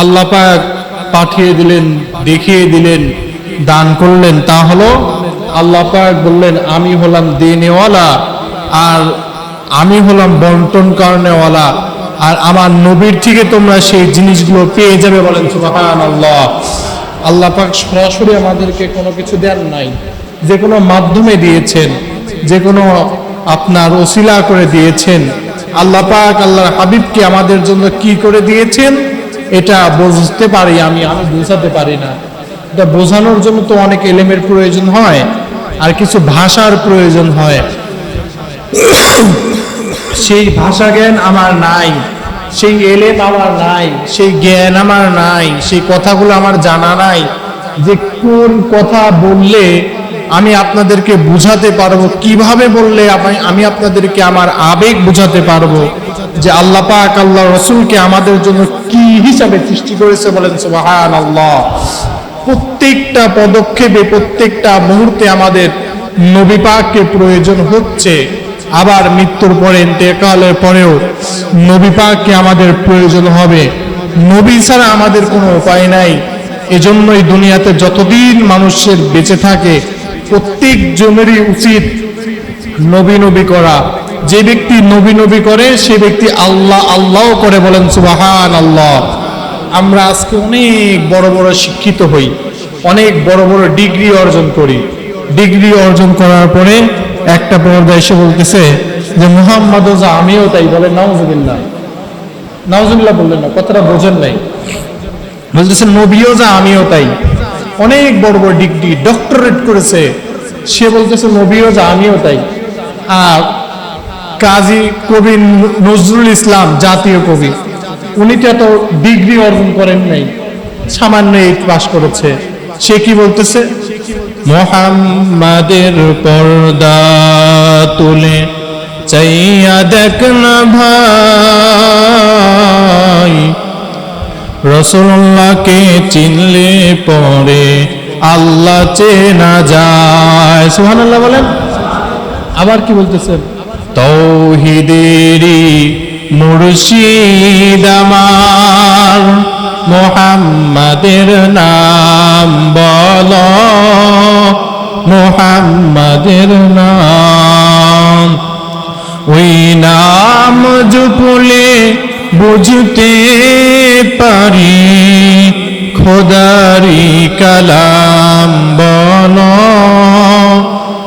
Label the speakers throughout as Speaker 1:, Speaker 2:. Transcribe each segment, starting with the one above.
Speaker 1: আল্লাহ পাঠিয়ে দিলেন, দেখিয়ে দিলেন, দান করলেন। তা হলো, আল্লাহ পাক বললেন, আমি হলাম দেনেওয়ালা আর আমি হলাম বন্টন কারণেওয়ালা। আর আমার নবীর থেকে তোমরা সেই জিনিসগুলো পেয়ে যাবে বলেন সুবাহান আল্লাহ আল্লাহ পাক সরাসরি আমাদেরকে কোনো কিছু দেন নাই। যে কোনো মাধ্যমে দিয়েছেন, যে কোনো আপনার ওসিলা করে দিয়েছেন। আল্লাহ পাক আল্লাহর হাবিবকে আমাদের জন্য কি করে দিয়েছেন? এটা বুঝতে পারি আমি আমি বোঝাতে পারি না। এটা বোঝানোর জন্য তো অনেক এলেমের প্রয়োজন হয়, আর কিছু ভাষার প্রয়োজন হয়। সেই ভাষা জ্ঞান আমার নাই, সেই এলেম আমার নাই, সেই জ্ঞান আমার নাই, সেই কথাগুলো আমার জানা নাই, যে কোন কথা বললে আমি আপনাদেরকে বুঝাতে পারব। কীভাবে বললে আমি- আপনাদেরকে আমার আবেগ বুঝাতে পারব যে আল্লাহ পাক আল্লাহ রসুলকে আমাদের জন্য কি হিসাবে সৃষ্টি করেছে বলেন সুবাহান আল্লাহ প্রত্যেকটা পদক্ষেপে, প্রত্যেকটা মুহূর্তে আমাদের নবী পাককে প্রয়োজন হচ্ছে। আবার মৃত্যুর পরে, ইন্তেকালের পরেও নবী পাককে আমাদের প্রয়োজন হবে। নবী ছাড়া আমাদের কোনো উপায় নাই। এজন্যই দুনিয়াতে যতদিন মানুষের বেঁচে থাকে প্রত্যেক জনেরই উচিত নবী নবী করা। যে ব্যক্তি নবী নবী করে, সে ব্যক্তি আল্লাহ আল্লাহ করে বলেন সুবাহান আল্লাহ আমরা আজকে অনেক বড় বড় শিক্ষিত হই, অনেক বড় বড় ডিগ্রি অর্জন করি। ডিগ্রি অর্জন করার পরে একটা পর্দা এসে বলতেছে যে, মুহাম্মদ আমিও তাই। বলে, নাউজুবিল্লাহ। নাউজুবিল্লাহ বললেন না, কথাটা বোঝেন নাই। বলতেছে, নবীও যা, আমিও তাই। অনেক বড় বড় ডিগ্রি ডক্টরেট করেছে। সে বলতেছে, নবীও যা, আমিও তাই। আর কাজী কবি নজরুল ইসলাম, জাতীয় কবি, উনি তো এত ডিগ্রি অর্জন করেন নাই, সামান্য এইট পাশ করেছে। সে কি বলতেছে? মোহাম্মাদের পর্দা তুলে চাইয়া দেখ না ভাই রসুল্লাহকে চিনলে পরে আল্লাহ চেনা যায়। সুহান আল্লাহ বলেন। আবার কি বলতেছেন তৌহিদেরি মুর্শিদ আমার, মোহাম্মদের নাম বল, মোহাম্মদের নাম। ওই নাম জুপলে বুঝতে পারি খোদারি কালাম বল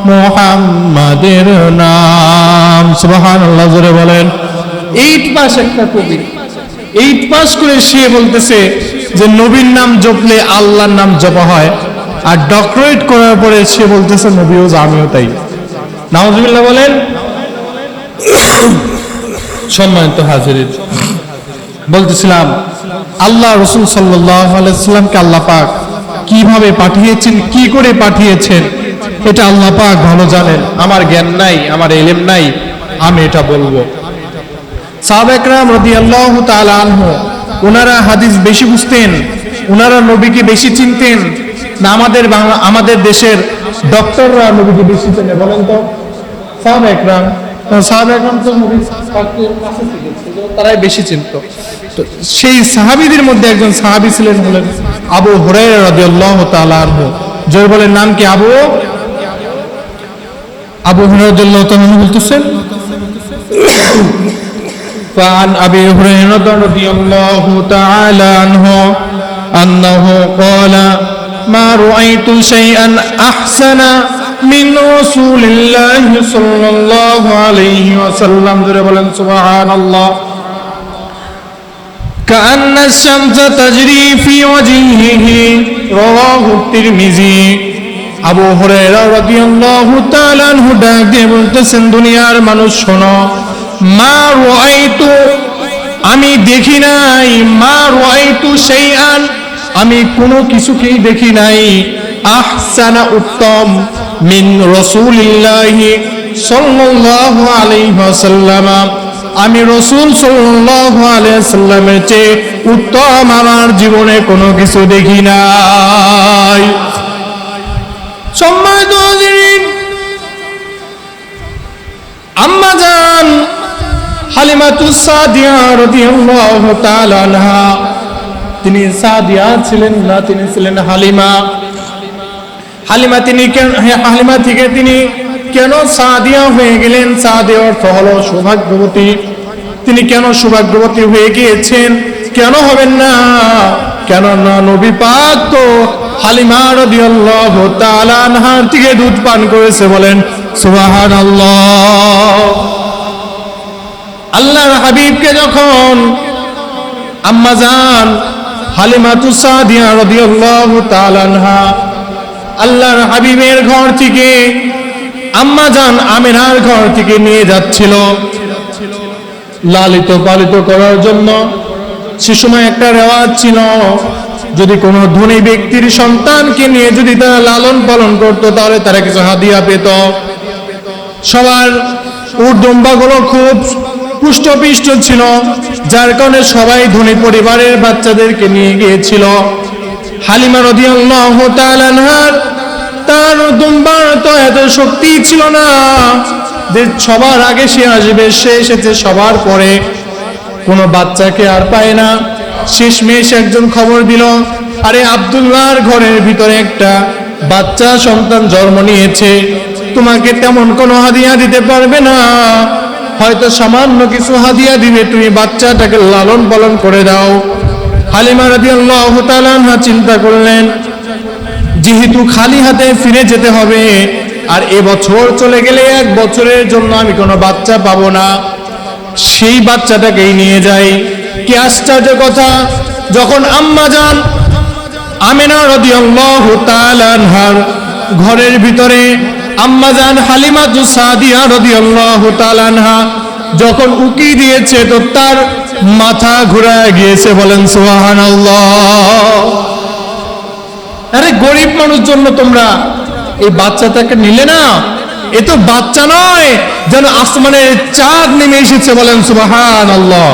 Speaker 1: মোহাম্মদের নাম। সুবহান জোরে বলেন। এইট পাস একটা কবি। এইট পাস করে সে বলতেছে যে নবীর নাম জপলে আল্লাহর নাম জপা হয় আর ডক্টরেট করার পরে সে বলতেছে নবীও আমিও তাই। নাউজুবিল্লাহ বলেন। সম্মানিত হাজির বলতেছিলাম, আল্লাহ রসুল সাল্লামকে আল্লাহ পাক কীভাবে পাঠিয়েছেন, কি করে পাঠিয়েছেন, এটা আল্লাহ পাক ভালো জানেন। আমার জ্ঞান নাই, আমার এলেম নাই, আমি এটা বলব। সাহাবেকরাম রদি আল্লাহ আনহ, ওনারা হাদিস বেশি বুঝতেন, ওনারা নবীকে বেশি চিনতেন, না আমাদের আমাদের দেশের ডক্টররা নবীকে বেশি চেনে, বলেন তো? সাহাব একরাম সাহাব একরাম তো নবী পাকের কাছে থেকে ছিল, তারাই বেশি চিনত তো সেই সাহাবীদের মধ্যে একজন সাহাবী ছিলেন হলেন আবু হুরায়রা রাদিয়াল্লাহু তাআলা আনহু জয় বলেন নাম কি আবু আবু হুরায়রা রাদিয়াল্লাহু তাআলা আনহু বলতেছেন فعن أبي هريرة رضي الله تعالى عنه أنه قال ما رأيت شيئا أحسن من رسول الله صلى الله عليه وسلم ذربلا سبحان الله كأن الشمس تجري في وجهه رواه الترمذي আবু হুরায়রা রাদিয়াল্লাহু তাআলা আনহু ডাক দিয়ে বলতেছেন দুনিয়ার মানুষ শোনো মা রাআইতু আমি দেখি নাই মা রাআইতু শাইআন আমি কোনো কিছুকেই দেখি নাই আহসানা উত্তম মিন রাসূলিল্লাহি সাল্লাল্লাহু আলাইহি ওয়াসাল্লাম। আমি রসুল সাল্লাল্লাহু আলাইহি সাল্লামের চেয়ে উত্তম আমার জীবনে কোনো কিছু দেখি নাই। সম্মানিত আম্মা জান হালিমাতুস সাদিয়া রাদিয়াল্লাহু তাআলা তিনি সাদিয়া ছিলেন না, তিনি ছিলেন হালিমা। হালিমা তিনি হালিমা থেকে তিনি কেন সাদিয়া হয়ে গেলেন? সাদিয়া অর্থ হলো সৌভাগ্যবতী। তিনি কেন সৌভাগ্যবতী হয়ে গিয়েছেন? কেন হবেন না? কেন না নবী পাক তো হালিমা রাদিয়াল্লাহু তাআলা আনহার থেকে দুধ পান করেছে বলেন, সুবহানাল্লাহ। আল্লাহর হাবিবকে যখন আম্মাজান হালিমাতু সাদিয়া রাদিয়াল্লাহু তাআলা আনহা আল্লাহর হাবিবের ঘর থেকে আম্মাজান আমিনার ঘর থেকে নিয়ে যাচ্ছিল। লালিত পালিত করার জন্য সে সময় একটা রেওয়াজ ছিল, যদি কোনো ধনী ব্যক্তির সন্তানকে নিয়ে যদি তারা লালন পালন করত, তাহলে তারা কিছু হাদিয়া পেত। সবার উর্দম্বাগুলো খুব পুষ্টপিষ্ট ছিল, যার কারণে সবাই ধনী পরিবারের বাচ্চাদেরকে নিয়ে গিয়েছিল। হালিমা রাদিয়াল্লাহু তাআলা আনহার তার দুম্বার তো এত শক্তি ছিল না যে সবার আগে সে আসবে, সে এসেছে সবার পরে। কোনো বাচ্চাকে আর পায় না। শেষমেশ একজন খবর দিল, আরে আব্দুল্লাহর ঘরের ভিতরে একটা বাচ্চা সন্তান জন্ম নিয়েছে। তোমাকে তেমন কোনো হাদিয়া দিতে পারবে না। হয়তো সামান্য কিছু হাদিয়া দিবে তুমি বাচ্চাটাকে লালন পালন করে দাও। হালিমা রাদিয়াল্লাহু তাআলা চিন্তা করলেন যেহেতু খালি হাতে ফিরে যেতে হবে, আর এ বছর চলে গেলে এক বছরের জন্য আমি কোনো বাচ্চা পাবো না। সেই বাচ্চাটাকেই নিয়ে যাই। কি আশ্চর্য কথা, যখন আম্মা যান, আমেনা রাদিয়াল্লাহু তাআলা আনহার ঘরের ভিতরে, আম্মা যান হালিমা সাদিয়া রাদিয়াল্লাহু তাআলা আনহা, যখন উকি দিয়েছে তো তার মাথা ঘুরায় গিয়েছে বলেন, সুবহানাল্লাহ। আরে গরিব মানুষ জন্য তোমরা এই বাচ্চাটাকে নিলে না। এ তো বাচ্চা নয়, যেন আসমানের চাঁদ নেমে এসেছে বলেন সুবাহান আল্লাহ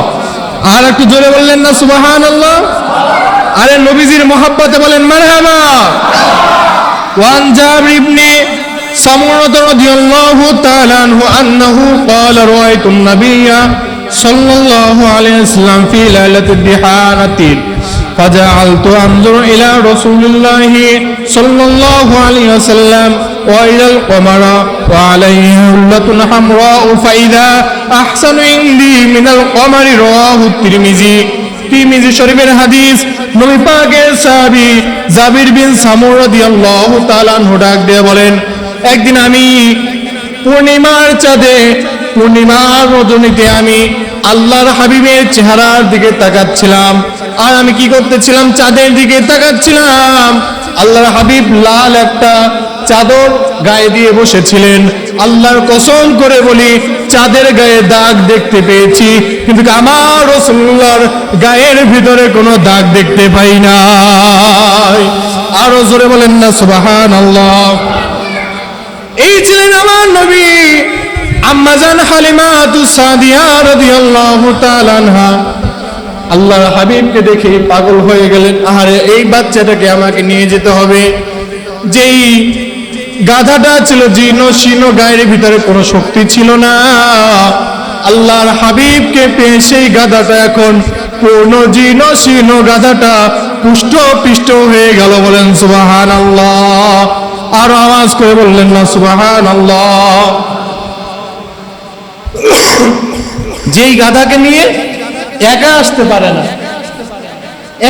Speaker 1: আর একটু জোরে বললেন না সুবাহান আল্লাহ আরে নবীজির মহাব্বাতে বলেন, মারহাবা। ওয়ান জাব জাবির ইবনে সামুরাত রাদিয়াল্লাহু তাআলা হু আন্নাহু ক্বালা রাআইতু আন-নাবিয়্যা সাল্লাল্লাহু আলাইহি ওয়াসাল্লাম ফি লাইলাতিদ দিহানাতিন। فجعلت أنظر إلى رسول الله صلى الله عليه وسلم وإلى القمر وعليه هلة حمراء فإذا أحسن عندي من القمر رواه الترمذي তিরমিজি শরীফের হাদিস নবী পাকের সাহাবী জাবির বিন সামুর রাদিয়াল্লাহু তাআলা আনহু ডাক দিয়ে বলেন একদিন আমি পূর্ণিমার চাঁদে পূর্ণিমার রজনীতে আমি আল্লাহর হাবিবের চেহারার দিকে তাকাচ্ছিলাম। আর আমি কি করতেছিলাম? চাঁদের দিকে তাকাচ্ছিলাম। আল্লাহর হাবিব লাল একটা চাদর গায়ে দিয়ে বসেছিলেন। আল্লাহর কসম করে বলি, চাঁদের গায়ে দাগ দেখতে পেয়েছি। কিন্তু আমার রসুল্লাহর গায়ের ভিতরে কোনো দাগ দেখতে পাই না আরও জোরে বলেন না সুবাহান আল্লাহ এই ছিলেন আমার নবী। আম্মাজান হালিমা তু সাদিয়া রাদিয়াল্লাহু তাআলা আনহা। আল্লাহর হাবিবকে দেখে পাগল হয়ে গেলেন। আহারে, এই বাচ্চাটাকে আমাকে নিয়ে যেতে হবে। যেই গাধাটা ছিল জীর্ণ শীর্ণ গায়ের ভিতরে কোনো শক্তি ছিল না। আল্লাহর হাবিবকে পেয়ে সেই গাধাটা এখন পূর্ণ জীর্ণ শীর্ণ গাধাটা পুষ্ট পিষ্ট হয়ে গেল বলেন সুবাহান আল্লাহ আর আওয়াজ করে বললেন, না সুবাহান আল্লাহ যেই গাধাকে নিয়ে একা আসতে পারে না,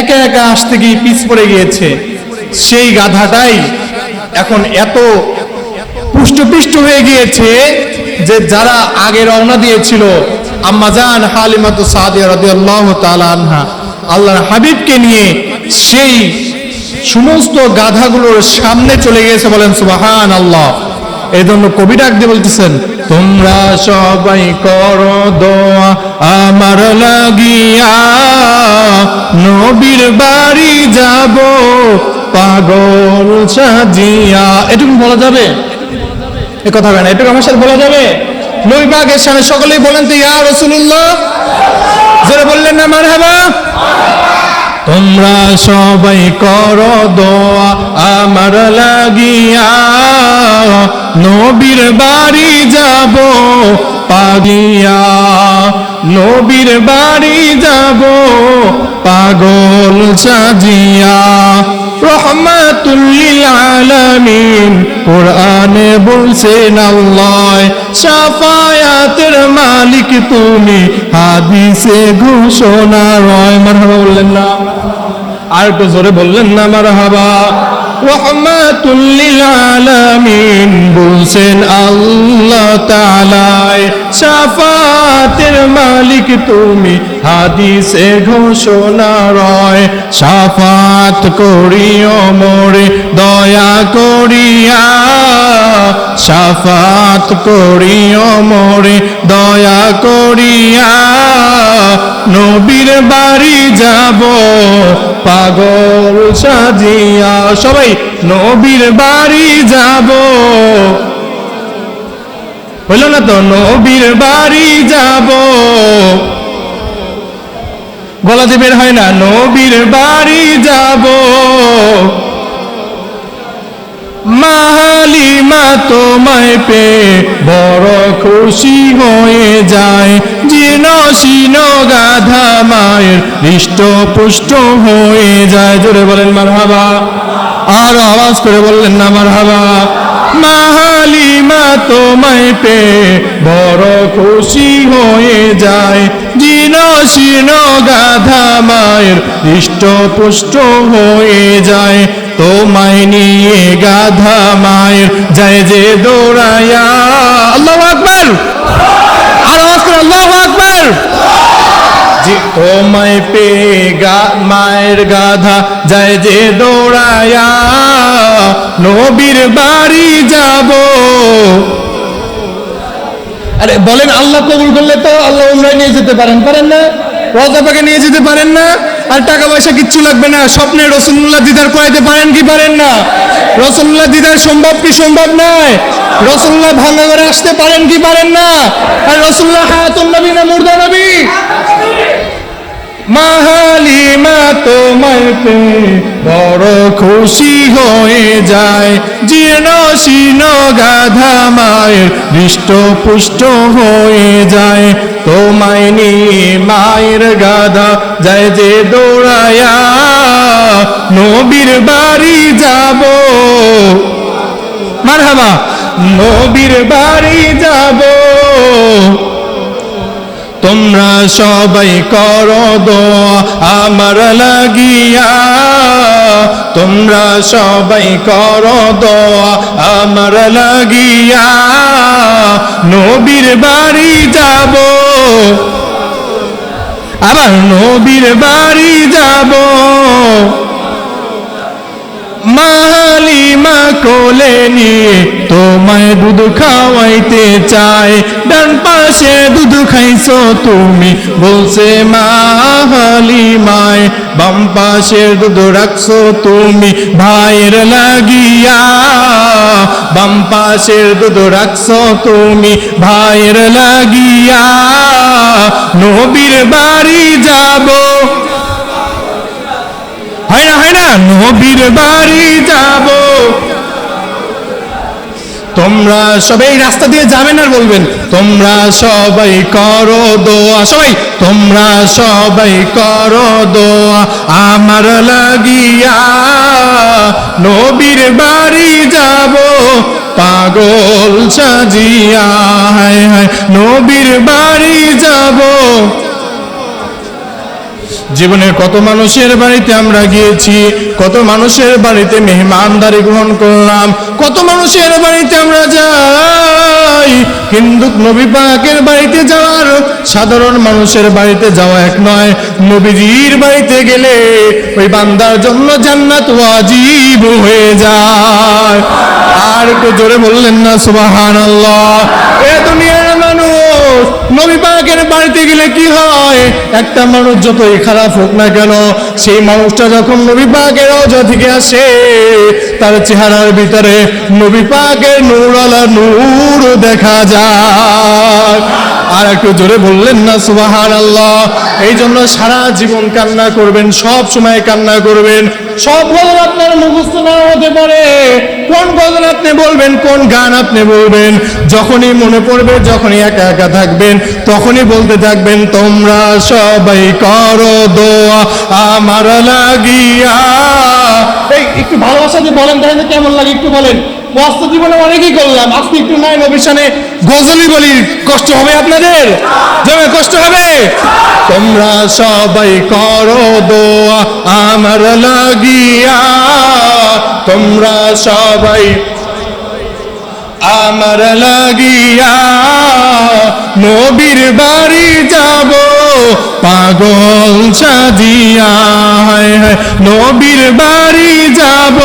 Speaker 1: একা একা আসতে গিয়ে পিছ পড়ে গিয়েছে, সেই গাধাটাই এখন এত পুষ্টপিষ্ট হয়ে গিয়েছে যে যারা আগে রওনা দিয়েছিল আম্মাজান হালিমাতু সাদিয়া রাদিয়াল্লাহু তাআলা আনহা, আল্লাহর হাবিবকে নিয়ে সেই সমস্ত গাধাগুলোর সামনে চলে গিয়েছে বলেন সুবাহান আল্লাহ এই জন্য কবি ডাক দিয়ে বলতেছেন, তোমরা সবাই করো দোয়া, আমার লাগিয়া নবীর বাড়ি যাব, পাগল সাজিয়া। এটুকু বলা যাবে? এ কথা হবে না, এটুকু আমার সাথে বলা যাবে? নবী পাকের সামনে সকলেই বলেন তো, ইয়া রসুল্লাহ যারা বললেন না মার তোমরা সবাই কর দোয়া আমার লাগিয়া। নবীর বাড়ি যাব পাগিয়া নবীর বাড়ি যাব, পাগল সাজিয়া। রহমাতুল্লিল আলামিন কোরআনে বলছেন আল্লাহ সাফায়াতের মালিক তুমি। হাদিসে ঘোষণা রয়, মারহাবা বললেন না। আর একটু জোরে বললেন না, মারহাবা। রহমাতুল্লিল আলামিন বলছেন আল্লাহ তাআলায় সাফাতের মালিক তুমি। হাদিসে ঘোষণা রয়, সাফাত করিও মোরে, দয়া করিয়া। সাফাত করিও মোরে, দয়া করিয়া। নবীর বাড়ি যাব, পাগল সাজিয়া। সবাই, নবীর বাড়ি যাব। হইল না তো? নবীর বাড়ি যাব। গলাতে বের হয় না, নবীর বাড়ি যাব। মাহালিমা তোমায় পে বড় খুশি হয়ে যায়। জিন শিন গাধা মায়ের হৃষ্ট পুষ্ট হয়ে যায়। জোরে বলেন মার হাবা আর আওয়াজ করে বললেন না মার হাবা মাহালিমা তোমায় পে বড় খুশি হয়ে যায়। জিন শিন গাধা মায়ের হৃষ্ট পুষ্ট হয়ে যায়। তোমায় নিয়ে গাধা মায়ের যায় যে দৌড়ায়া। আল্লাহ আকবর। আর আল্লাহ আকবর মাই পে গা, মায়ের গাধা, যায় যে দৌড়ায়া, নবীর বাড়ি যাব। আরে, বলেন আল্লাহ কবুল করলে তো আল্লাহ উমরায় নিয়ে যেতে পারেন পারেন না? রজা নিয়ে যেতে পারেন না? আর টাকা পয়সা কিচ্ছু লাগবে না। স্বপ্নে রসুল্লাহ দিদার করাইতে পারেন কি পারেন না? রসুল্লাহ দিদার সম্ভব কি সম্ভব নয়? রসুল্লাহ ভাঙা করে আসতে পারেন কি পারেন না? আর রসুল্লাহ হায়াতুন নবী না মুর্দা নবী? মাহালিমা তোমায় পে বড় খুশি হয়ে যায়। জীর্ণ শীর্ণ গাধা মায়ের হৃষ্ট পুষ্ট হয়ে যায়। তোমায় নিয়ে মায়ের গাধা যায় যে দৌড়ায়া। নবীর বাড়ি যাব। মারহাবা, নবীর বাড়ি যাব। তোমরা সবাই করো দোয়া, আমার লাগিয়া। তোমরা সবাই করো দোয়া, আমার লাগিয়া। নবীর বাড়ি যাব। আবার নবীর বাড়ি যাব। মাহালিমা কোলে নিয়ে তোমায় দুধ খাওয়াইতে চায়। ডান পাশে দুধ খাইছো তুমি, বলছে মাহালিমায়। বাম পাশের দুধ রাখছো তুমি, ভাইয়ের লাগিয়া। বাম পাশের দুধ রাখছো তুমি, ভাইয়ের লাগিয়া। নবীর বাড়ি যাব হয় না হয় না। নবীর বাড়ি যাব। তোমরা সবাই রাস্তা দিয়ে যাবেন আর বলবেন, তোমরা সবাই করো দোয়া। সবাই, তোমরা সবাই করো দোয়া, আমার লাগিয়া নবীর বাড়ি যাব। পাগল সাজিয়া, হায় হায়, নবীর বাড়ি যাব। জীবনের কত মানুষের বাড়িতে আমরা গিয়েছি, কত মানুষের বাড়িতে মেহমানদারি গ্রহণ করলাম, কত মানুষের বাড়িতে আমরা যাই। কিন্তু নবী পাকের বাড়িতে যাওয়ার, সাধারণ মানুষের বাড়িতে যাওয়া এক নয়। নবীজির বাড়িতে গেলে ওই বান্দার জন্য জান্নাত ওয়াজিব হয়ে যায়। আর একটু জোরে বললেন না, সুবহানাল্লাহ। এ দুনিয়ার মানুষ নবী পাকের বাড়িতে গেলে কি হয়? একটা মানুষ যতই খারাপ হোক না কেন, সেই মানুষটা যখন নবী পাকের অজা থেকে আসে, তার চেহারার ভিতরে নবী পাকের নূর আলা নূর দেখা যায়। আর একটু জোরে বললেন না সুবাহান আল্লাহ এই জন্য সারা জীবন কান্না করবেন, সব সময় কান্না করবেন। সব গজল আপনার মুখস্থ না হতে পারে। কোন গজল আপনি বলবেন, কোন গান আপনি বলবেন? যখনই মনে পড়বে, যখনই একা একা থাকবেন, তখনই বলতে থাকবেন, তোমরা সবাই করো দোয়া আমার লাগিয়া। এই একটু ভালোবাসা দিয়ে বলেন দেখেন কেমন লাগে একটু বলেন। বাস্তব জীবনে অনেকই করলাম। আজকে একটু নাই নবিশানে গজলই বলি। কষ্ট হবে আপনাদের? যাবে কষ্ট হবে? তোমরা সবাই করো দোয়া আমার লাগিয়া। তোমরা সবাই আমার লাগিয়া। নবীর বাড়ি যাব, পাগল সাজিয়া। নবীর বাড়ি যাব।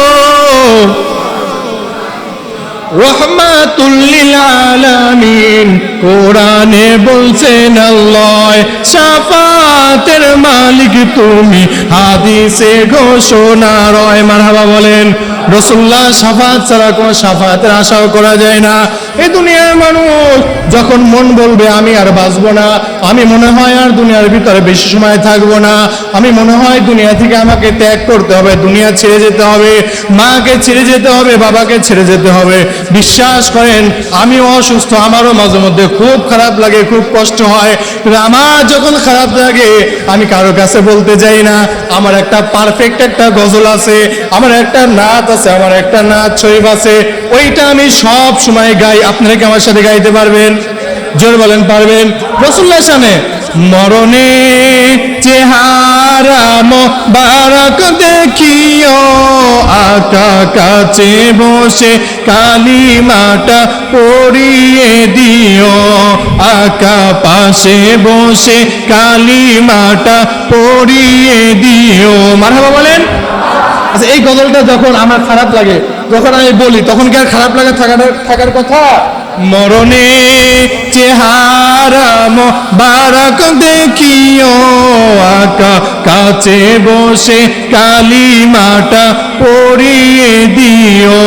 Speaker 1: রহমাতুল্লিল আলামিন কোরআনে বলছেন আল্লাহ সাফাতের মালিক তুমি। হাদিসে ঘোষণা রয়, মারহাবা বলেন রসুল্লাহ সাফাত ছাড়া কোনো সাফাতের আশাও করা যায় না। দুনিয়ার মানুষ, যখন মন বলবে, আমি আর না। আমি মনে হয় আর দুনিয়ার ভিতরে বেশি সময় থাকব না। আমি মনে হয় দুনিয়া থেকে আমাকে ত্যাগ করতে হবে, দুনিয়া ছেড়ে যেতে হবে। মাকে ছেড়ে যেতে হবে, বাবাকে ছেড়ে যেতে হবে। বিশ্বাস করেন, আমিও অসুস্থ, আমারও মাঝে মধ্যে খুব খারাপ লাগে, খুব কষ্ট হয়। আমার যখন খারাপ লাগে, আমি কারও কাছে বলতে যাই না। আমার একটা পারফেক্ট একটা গজল আছে, আমার একটা নাচ আছে, আমার একটা নাচ শরীফ আছে। ওইটা আমি সব সময় গাই। আপনারা কি আমার সাথে গাইতে পারবেন? জোর বলেন, পারবেন? রসুল্লাহ সানে মরণে চেহারা বারাক দেখিও আকা কাছে বসে কালিমাটা পড়িয়ে দিও আকা পাশে বসে কালিমাটা পড়িয়ে দিও। মারহাবা বলেন? আচ্ছা এই গজলটা যখন আমার খারাপ লাগে যখন আমি বলি, তখন কি আর খারাপ লাগা থাকার থাকার কথা? মরণে চেহারা বারাক দেখিও আকা, কাছে বসে কালিমাটা পড়িয়ে দিও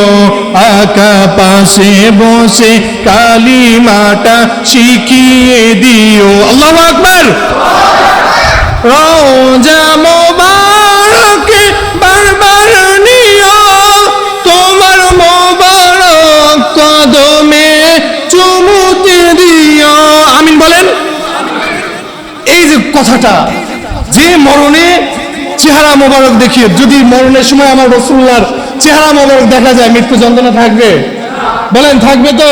Speaker 1: আকা, পাশে বসে কালিমাটা শিখিয়ে দিও। আল্লাহু আকবার! রোজা মোবারকে কদমে চুমুতে দিও আমিন বলেন। এই যে কথাটা, যে মরণে চেহারা মোবারক দেখিয়ে, যদি মরণের সময় আমার রসুল্লার চেহারা মোবারক দেখা যায়, মৃত্যু যন্ত্রণা থাকবে? বলেন, থাকবে তো?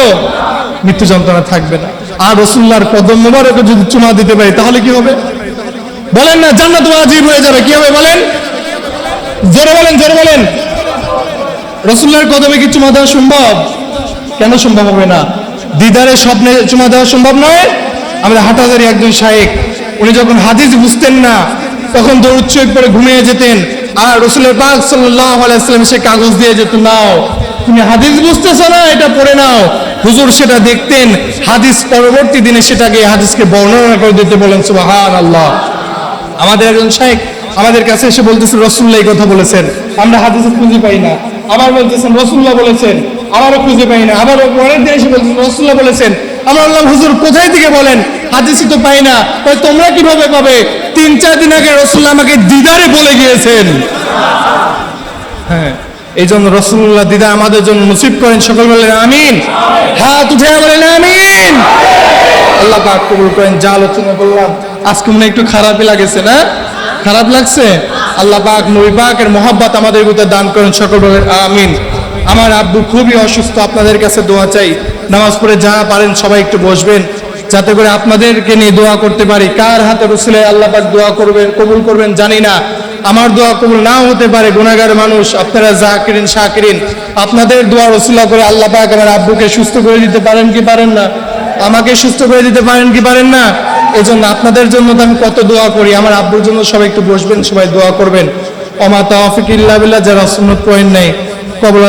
Speaker 1: মৃত্যু যন্ত্রণা থাকবে না। আর রসুল্লার কদম মোবারকে যদি চুমা দিতে পারি, তাহলে কি হবে? বলেন না, জান্নাত ওয়াজিব হয়ে যাবে, কি হবে বলেন? জোরে বলেন জোরে বলেন। রসুল্লার কদমে কি চুমা দেওয়া সম্ভব? কেন সম্ভব হবে না? দিদারে স্বপ্নে চুমা দেওয়া সম্ভব নয়? আমাদের হাটাজারি একজন শায়েক, উনি যখন হাদিস বুঝতেন না, তখন দৌড় চোখ করে ঘুমিয়ে যেতেন। আর রসুলের পাক আলাইসালাম সে কাগজ দিয়ে যেত, নাও, তুমি হাদিস বুঝতেছো না, এটা পড়ে নাও। হুজুর সেটা দেখতেন, হাদিস পরবর্তী দিনে সেটাকে, হাদিসকে বর্ণনা করে দিতে বলেন সুবাহান আল্লাহ আমাদের একজন শাহেক আমাদের কাছে এসে বলতেছে রসুল্লাহ এই কথা বলেছেন, আমরা হাদিসে খুঁজে পাই না। আবার বলতেছেন রসুল্লাহ বলেছেন। আবারও খুঁজে পাই না। আবারও পরের দিন এসে বলতেছেন রসুল্লাহ বলেছেন, আমরা বললাম হুজুর কোথায় থেকে বলেন? হাদিসে তো পাই না। তাই তোমরা কীভাবে পাবে? তিন, চার দিন আগে রসুল্লাহ আমাকে দিদারে বলে গিয়েছেন। হ্যাঁ এই জন্য রসুল্লাহ দিদা আমাদের জন্য নসিব করেন সকল বলেন আমিন। হাত উঠে বলেন আমিন। আল্লাহ পাক কবুল করেন, যা আলোচনা করলাম। আজকে মনে একটু খারাপই লাগেছে না? খারাপ লাগছে? আল্লাহ পাক নবী পাকের মোহাব্বত আমাদের ভিতরে দান করেন সকল বলেন আমিন। আমার আব্বু খুবই অসুস্থ, আপনাদের কাছে দোয়া চাই। নামাজ পড়ে যা পারেন, সবাই একটু বসবেন। যাতে করে আপনাদেরকে নিয়ে দোয়া করতে পারি। কার হাতে রসুলে আল্লাহ পাক দোয়া করবেন, কবুল করবেন, জানি না। আমার দোয়া কবুল নাও হতে পারে গুণাগার মানুষ, আপনারা জাকিরিন শাকিরিন আপনাদের দোয়া রসুল্লাহ করে আল্লাহ পাক আমার আব্বুকে সুস্থ করে দিতে পারেন কি পারেন না? আমাকে সুস্থ করে দিতে পারেন কি পারেন না? এই জন্য আপনাদের জন্য তো আমি কত দোয়া করি। আমার আব্বুর জন্য সবাই একটু বসবেন, সবাই দোয়া করবেন। অমাতা বিল্লাহ, যারা সুন্নত পয়েন্ট নেই, কবল